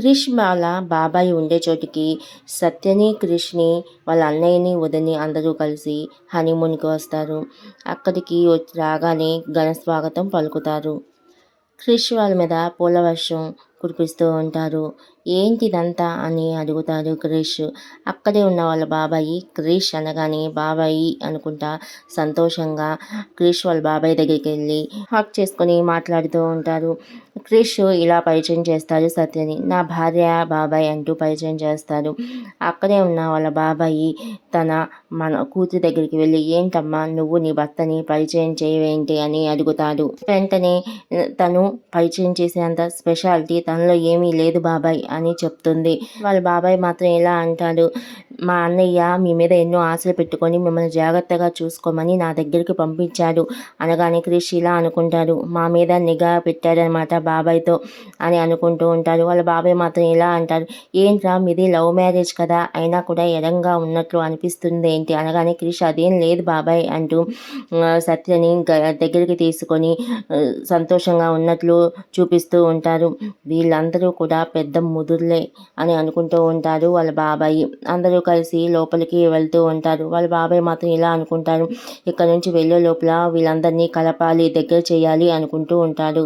క్రిష్ వాళ్ళ బాబాయ్ ఉండే చోటికి సత్యని క్రిష్ని వాళ్ళ అన్నయ్యని వదిని అందరూ కలిసి హనీమూన్కి వస్తారు. అక్కడికి వచ్చి రాగానే ఘన స్వాగతం పలుకుతారు. క్రిష్ వాళ్ళ మీద పూల వర్షం కురిపిస్తూ ఉంటారు. ఏంటిదంతా అని అడుగుతాడు క్రిష్. అక్కడే ఉన్న వాళ్ళ బాబాయి క్రిష్ అనగానే బాబాయి అనుకుంటా సంతోషంగా క్రిష్ వాళ్ళ బాబాయ్ దగ్గరికి వెళ్ళి హక్ చేసుకొని మాట్లాడుతూ ఉంటారు. క్రిష్ ఇలా పరిచయం చేస్తాడు సత్యని. నా భార్య బాబాయ్ అంటూ పరిచయం చేస్తాడు. అక్కడే ఉన్న వాళ్ళ బాబాయి తన మన కూతురు దగ్గరికి వెళ్ళి ఏంటమ్మా నువ్వు నీ భర్తని పరిచయం చేయవేంటి? అని అడుగుతాడు. వెంటనే తను పరిచయం చేసేంత స్పెషాలిటీ తనలో ఏమీ లేదు బాబాయ్ అని చెప్తుంది. వాళ్ళ బాబాయ్ మాత్రం ఎలా అంటాడు మా అన్నయ్య మీ మీద ఎన్నో ఆశలు పెట్టుకొని మిమ్మల్ని జాగ్రత్తగా చూసుకోమని నా దగ్గరికి పంపించాడు. అనగానే క్రిష్ ఇలా అనుకుంటాడు మా మీద నిఘా పెట్టాడనమాట బాబాయ్తో అని అనుకుంటూ ఉంటాడు. వాళ్ళ బాబాయ్ మాత్రం ఇలా అంటారు ఏంట్రా మీది లవ్ మ్యారేజ్ కదా అయినా కూడా ఎడంగా ఉన్నట్లు అనిపిస్తుంది ఏంటి? అనగానే క్రిష్ అదేం లేదు బాబాయ్ అంటూ సత్యని దగ్గరికి తీసుకొని సంతోషంగా ఉన్నట్లు చూపిస్తూ ఉంటారు. వీళ్ళందరూ కూడా పెద్ద ముదురులే అని అనుకుంటూ ఉంటారు వాళ్ళ బాబాయ్. అందరూ కలిసి లోపలికి వెళ్తూ ఉంటారు. వాళ్ళ బాబాయ్ మాత్రం ఇలా అనుకుంటారు. ఇక్కడ నుంచి వెళ్ళే లోపల వీళ్ళందరినీ కలపాలి దగ్గర చేయాలి అనుకుంటూ ఉంటారు.